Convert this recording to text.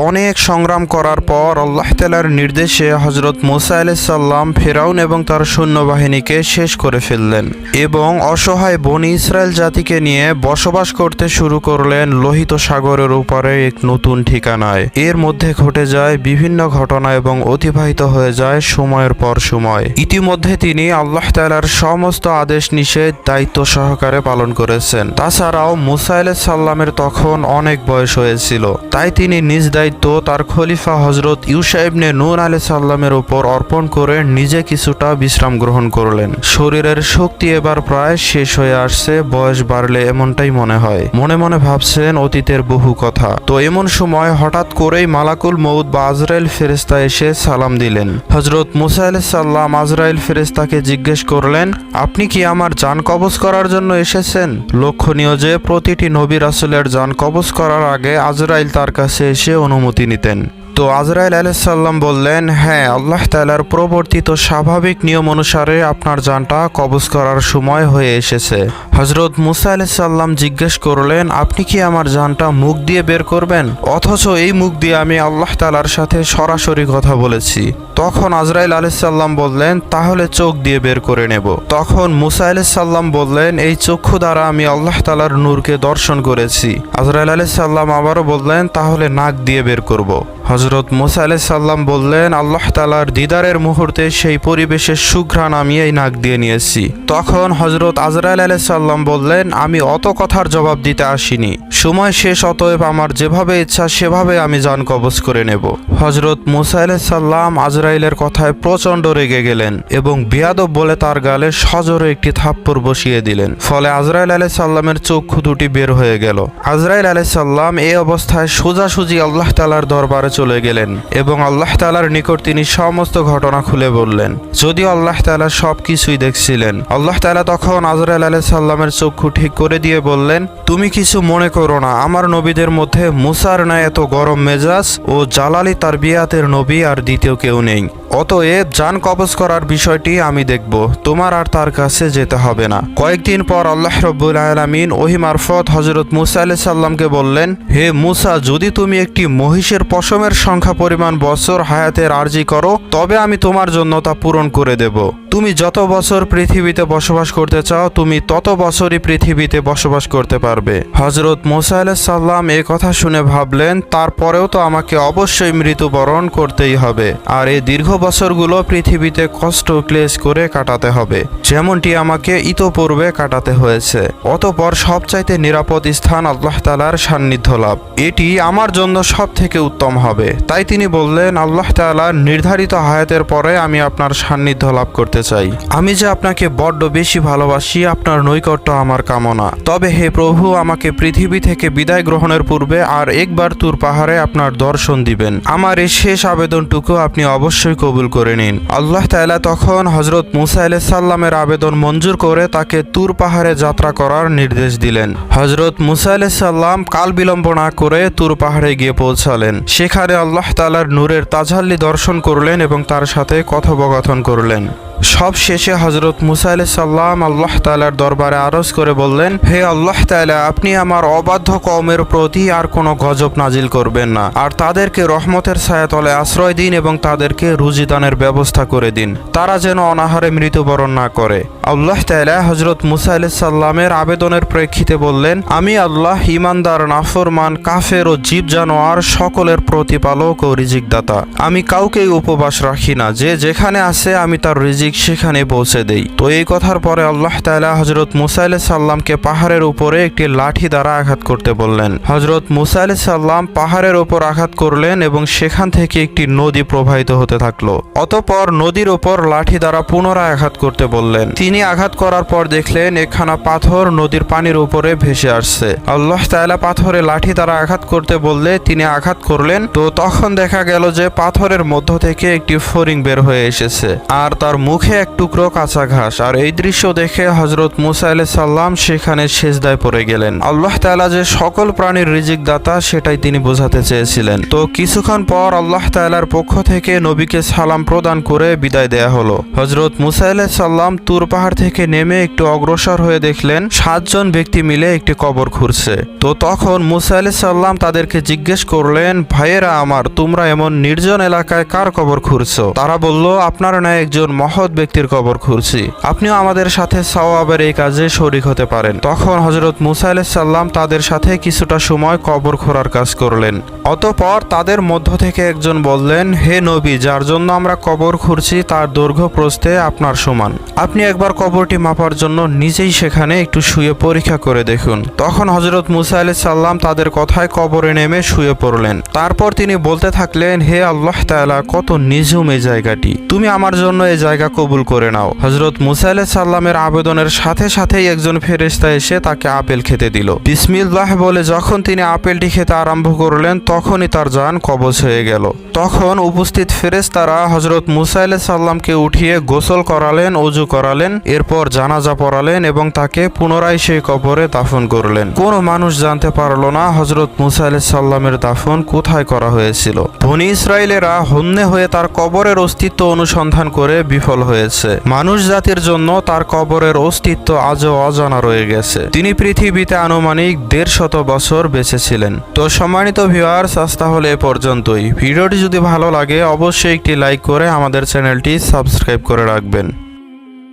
অনেক সংগ্রাম করার পর আল্লাহ তালার নির্দেশে হজরত মুসা আলাইসাল্লাম ফেরাউন এবং তার সৈন্যবাহিনীকে শেষ করে ফেললেন এবং অসহায় বনি ইসরায়েল জাতিকে নিয়ে বসবাস করতে শুরু করলেন লোহিত সাগরের উপরে এক নতুন ঠিকানায়। এর মধ্যে ঘটে যায় বিভিন্ন ঘটনা এবং অতিবাহিত হয়ে যায় সময়ের পর সময়। ইতিমধ্যে তিনি আল্লাহ তালার সমস্ত আদেশ নিষেধ দায়িত্ব সহকারে পালন করেছেন। তাছাড়াও মুসা আলাইসাল্লামের তখন অনেক বয়স হয়েছিল, তাই তিনি নিজ তার খলিফা হজরত ইউসা ইবনে নূর আলি সাল্লামের উপর অর্পণ করে নিজে কিছুটা বিশ্রাম গ্রহণ করলেন। শরীরের শক্তি এবার প্রায় শেষ হয়ে আসছে, বয়স বাড়লে এমনটাই মনে হয়। মনে মনে ভাবছেন অতীতের বহু কথা। তো এমন সময় হঠাৎ করেই মালাকুল মৌদ বা আজরাইল ফেরেস্তা এসে সালাম দিলেন। হজরত মুসা আলাইহিস সাল্লাম আজরাইল ফেরেস্তাকে জিজ্ঞেস করলেন, আপনি কি আমার যান কবজ করার জন্য এসেছেন? লক্ষণীয় যে প্রতিটি নবী রাসুলের যান কবজ করার আগে আজরাইল তার কাছে এসে অনুমতি নিতেন। তো আজরাইল আলাইসাল্লাম বললেন হ্যাঁ আল্লাহ তালার প্রবর্তিত স্বাভাবিক নিয়ম অনুসারে আপনার যানটা কবজ করার সময় হয়ে এসেছে। হজরত মুসা আলাইসাল্লাম জিজ্ঞেস করলেন, আপনি কি আমার যানটা মুখ দিয়ে বের করবেন? অথচ এই মুখ দিয়ে আমি আল্লাহ তালার সাথে সরাসরি কথা বলেছি। তখন আজরাইল আলাইসাল্লাম বললেন, তাহলে চোখ দিয়ে বের করে নেব। তখন মুসা আলাইসাল্লাম বললেন, এই চক্ষু দ্বারা আমি আল্লাহ তালার নূরকে দর্শন করেছি। আজরাইল আলাইসাল্লাম আবারও বললেন, তাহলে নাক দিয়ে বের করব। মোসা আলাইসাল্লাম বললেন, আল্লাহ তালার দিদারের মুহূর্তে সেই পরিবেশের সুঘ্রাণ আমি এই নাক দিয়ে নিয়েছি। তখন হজরত আজরাইল আলাইসাল্লাম বললেন, আমি অত কথার জবাব দিতে আসিনি। সময় শেষ, অতএব আমার যেভাবে ইচ্ছা, সেভাবে আমি যান কবজ করে নেব। হজরত মুসা আলাইসাল্লাম আজরাইলের কথায় প্রচণ্ড রেগে গেলেন এবং বিয়াদব বলে তার গালে সজরে একটি থাপ্পড় বসিয়ে দিলেন। ফলে আজরাইল আলাইসাল্লামের চক্ষু দুটি বের হয়ে গেল। আজরাইল আলাইসাল্লাম এই অবস্থায় সোজাসুজি আল্লাহ তালার দরবারে চলে গেলেন এবং আল্লাহ তালার নিকট তিনি সমস্ত ঘটনা খুলে বললেন। যদি আল্লাহ তালা সব কিছুই দেখছিলেন। আল্লাহ তালা তখন আজরাইল আলাই সাল্লামের চক্ষু ঠিক করে দিয়ে বললেন, তুমি কিছু মনে করো না। আমার নবীদের মধ্যে মুসার ন্যায় এত গরম মেজাজ ও জালালি তার বিয়াতের নবী আর দ্বিতীয় কেউ নেই। অতএব যান কবজ করার বিষয়টি আমি দেখব। তোমার আর তার কাছে যেতে হবে না। কয়েকদিন পর আল্লাহ রব্বুল আলমিন ওহি মারফত হজরত মুসা আলি সাল্লামকে বললেন, হে মুসা, যদি তুমি একটি মহিষের পশমের সংখ্যা পরিমাণ বছর হায়াতের আর্জি করো, তবে আমি তোমার জন্য তা পূরণ করে দেব। তুমি যত বছর পৃথিবীতে বসবাস করতে চাও, তুমি তত বছরই পৃথিবীতে বসবাস করতে পারবে। হজরত মোসা সাল্লাম এ কথা শুনে ভাবলেন, তারপরেও তো আমাকে অবশ্যই মৃত্যুবরণ করতেই হবে, আর এই দীর্ঘ বছরগুলো পৃথিবীতে কষ্ট ক্লেশ করে কাটাতে হবে, যেমনটি আমাকে ইতোপূর্বে কাটাতে হয়েছে। অতপর সবচাইতে নিরাপদ স্থান আল্লাহ তালার সান্নিধ্য লাভ। এটি আমার জন্য সব থেকে উত্তম হবে। তাই তিনি বললেন, আল্লাহ তালার নির্ধারিত হায়াতের পরে আমি আপনার সান্নিধ্য লাভ করতে চাই। আমি যে আপনাকে বড্ড বেশি ভালোবাসি, আপনার নৈকট্য আমার কামনা। তবে হে প্রভু, আমাকে পৃথিবী থেকে বিদায় গ্রহণের পূর্বে আর একবার তুর পাহাড়ে আপনার দর্শন দিবেন। আমার এই শেষ আবেদনটুকু আপনি অবশ্যই কবুল করে নিন। আল্লাহ তাআলা তখন হজরত মুসা সাল্লামের আবেদন মঞ্জুর করে তাকে তুর পাহাড়ে যাত্রা করার নির্দেশ দিলেন। হজরত মুসা সাল্লাম কাল বিলম্ব না করে তুর পাহাড়ে গিয়ে পৌঁছালেন। সেখানে আল্লাহ তালার নূরের তাজাল্লি দর্শন করলেন এবং তার সাথে কথোপকথন করলেন। সব শেষে হজরত মুসা সাল্লাম আল্লাহ তালার দরবারে আরজ করে বললেন, হে আল্লাহ তালা আপনি আমার অবাধ্য কমের প্রতি আর কোনো গজব নাজিল করবেন না। আর তাদেরকে রহমতের ছায়াতলে আশ্রয় দিন এবং তাদেরকে রুজিদানের ব্যবস্থা করে দিন। তারা যেন অনাহারে মৃত্যুবরণ না করে। আল্লাহ তালা হজরত মুসা সাল্লামের আবেদনের প্রেক্ষিতে বললেন, আমি আল্লাহ ইমানদার, নাফরমান, কাফের ও জীব জানোয়ার সকলের প্রতিপালক ও রিজিকদাতা। আমি কাউকেই উপবাস রাখি না। যে যেখানে আছে আমি তার রিজিক সেখানে পৌঁছে দেই। তো এই কথার পরে আল্লাহ তালা হজরত মুসা সাল্লামকে পাহাড়ের উপরে একটি লাঠি দ্বারা আঘাত করতে বললেন। হজরত মুসা সাল্লাম পাহাড়ের উপর আঘাত করলেন এবং সেখান থেকে একটি নদী প্রবাহিত হতে থাকল। অতপর নদীর উপর লাঠি দ্বারা পুনরায় আঘাত করতে বললেন। তিনি আঘাত করার পর দেখলেন একখানা পাথর নদীর পানির উপরে ভেসে আসছে। আল্লাহ তালা পাথরে লাঠি দ্বারা আঘাত করতে বললে তিনি আঘাত করলেন। তো তখন দেখা গেল যে পাথরের মধ্য থেকে একটি ফরিং বের হয়ে এসেছে। আর তার মুখে এক টুকরো কাঁচা ঘাস, আর এই দৃশ্য দেখে হজরত মুসা আলাই সাল্লাম সেখানে সেজদায় পড়ে গেলেন। আল্লাহ তালা যে সকল প্রাণীর রিজিক দাতা সেটাই তিনি বোঝাতে চেয়েছিলেন। তো কিছুক্ষণ পর আল্লাহ তালার পক্ষ থেকে নবীকে সালাম প্রদান করে বিদায় দেয়া হলো। হজরত মুসা আলাই সাল্লাম তুর পাহাড় থেকে নেমে একটু অগ্রসর হয়ে দেখলেন, সাতজন ব্যক্তি মিলে একটি কবর খুঁড়ছে। তো তখন মুসা আলি সাল্লাম তাদেরকে জিজ্ঞেস করলেন, ভাইয়েরা আমার, তোমরা এমন নির্জন এলাকায় কার কবর খুঁড়ছো? তারা বলল, আপনার ন্যায় একজন মহৎ ব্যক্তির কবর খুঁড়ছি আপনিও আমাদের সাথে সওয়াবের এই কাজে শরিক হতে পারেন। তখন হজরত মুসা আলি সাল্লাম তাদের সাথে কিছুটা সময় কবর খোঁড়ার কাজ করলেন। অতপর তাদের মধ্য থেকে একজন বললেন, হে নবী, যার জন্য আমরা কবর খুঁড়ছি, তার দৈর্ঘ্য প্রস্থে আপনার সমান। আপনি একবার কবরটি মাপার জন্য নিজেই সেখানে একটু শুয়ে পরীক্ষা করে দেখুন। তখন হজরত মুসা আলি সাল্লাম তাদের কথায় কবরে নেমে শুয়ে পড়লেন। তারপর তিনি বলতে থাকলেন, হে আল্লাহ তাআলা, কত নিঝুম এই জায়গাটি। তুমি আমার জন্য এই জায়গা কবুল করে নাও। হজরত মুসা আলাহ সাল্লামের আবেদনের সাথে সাথেই একজন ফেরেশতা এসে তাকে আপেল খেতে দিল। বিসমিল্লাহ বলে যখন তিনি আপেলটি খেতে আরম্ভ করলেন, তখনই তার যান কবজ হয়ে গেল। তখন উপস্থিত ফেরেশতারা হজরত মুসা আলাহ সাল্লামকে উঠিয়ে গোসল করালেন, অজু করালেন, এরপর জানাজা পড়ালেন এবং তাকে পুনরায় সেই কবরে দাফন করলেন। কোনো মানুষ জানতে পারল না হজরত মুসা আলাহ সাল্লামের দাফন কোথায় করা হয়েছিল। ধনী ইসরায়েলেরা হন্যে হয়ে তার কবরের অস্তিত্ব অনুসন্ধান করে বিফল হয়েছে। মানুষ জাতির জন্য তার কবরের অস্তিত্ব আজও অজানা রয়ে গেছে। তিনি পৃথিবীতে আনুমানিক দেড় শত বছর বেঁচে ছিলেন। তো সম্মানিত ভিউয়ার্স আজ হলে এ পর্যন্তই। ভিডিওটি যদি ভালো লাগে, অবশ্যই একটি লাইক করে আমাদের চ্যানেলটি সাবস্ক্রাইব করে রাখবেন।